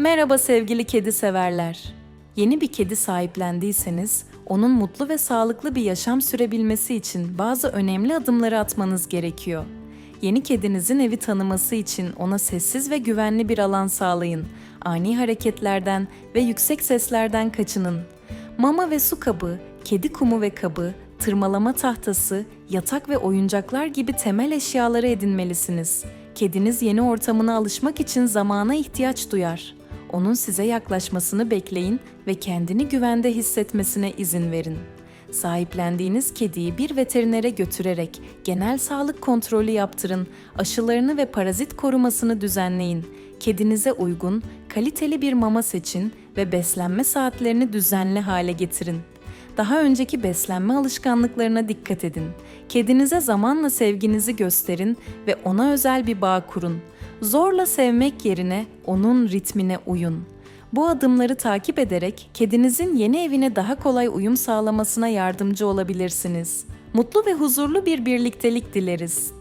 Merhaba sevgili kedi severler. Yeni bir kedi sahiplendiyseniz, onun mutlu ve sağlıklı bir yaşam sürebilmesi için bazı önemli adımları atmanız gerekiyor. Yeni kedinizin evi tanıması için ona sessiz ve güvenli bir alan sağlayın. Ani hareketlerden ve yüksek seslerden kaçının. Mama ve su kabı, kedi kumu ve kabı, tırmalama tahtası, yatak ve oyuncaklar gibi temel eşyaları edinmelisiniz. Kediniz yeni ortamına alışmak için zamana ihtiyaç duyar. Onun size yaklaşmasını bekleyin ve kendini güvende hissetmesine izin verin. Sahiplendiğiniz kediyi bir veterinere götürerek genel sağlık kontrolü yaptırın, aşılarını ve parazit korumasını düzenleyin. Kedinize uygun, kaliteli bir mama seçin ve beslenme saatlerini düzenli hale getirin. Daha önceki beslenme alışkanlıklarına dikkat edin. Kedinize zamanla sevginizi gösterin ve ona özel bir bağ kurun. Zorla sevmek yerine onun ritmine uyun. Bu adımları takip ederek kedinizin yeni evine daha kolay uyum sağlamasına yardımcı olabilirsiniz. Mutlu ve huzurlu bir birliktelik dileriz.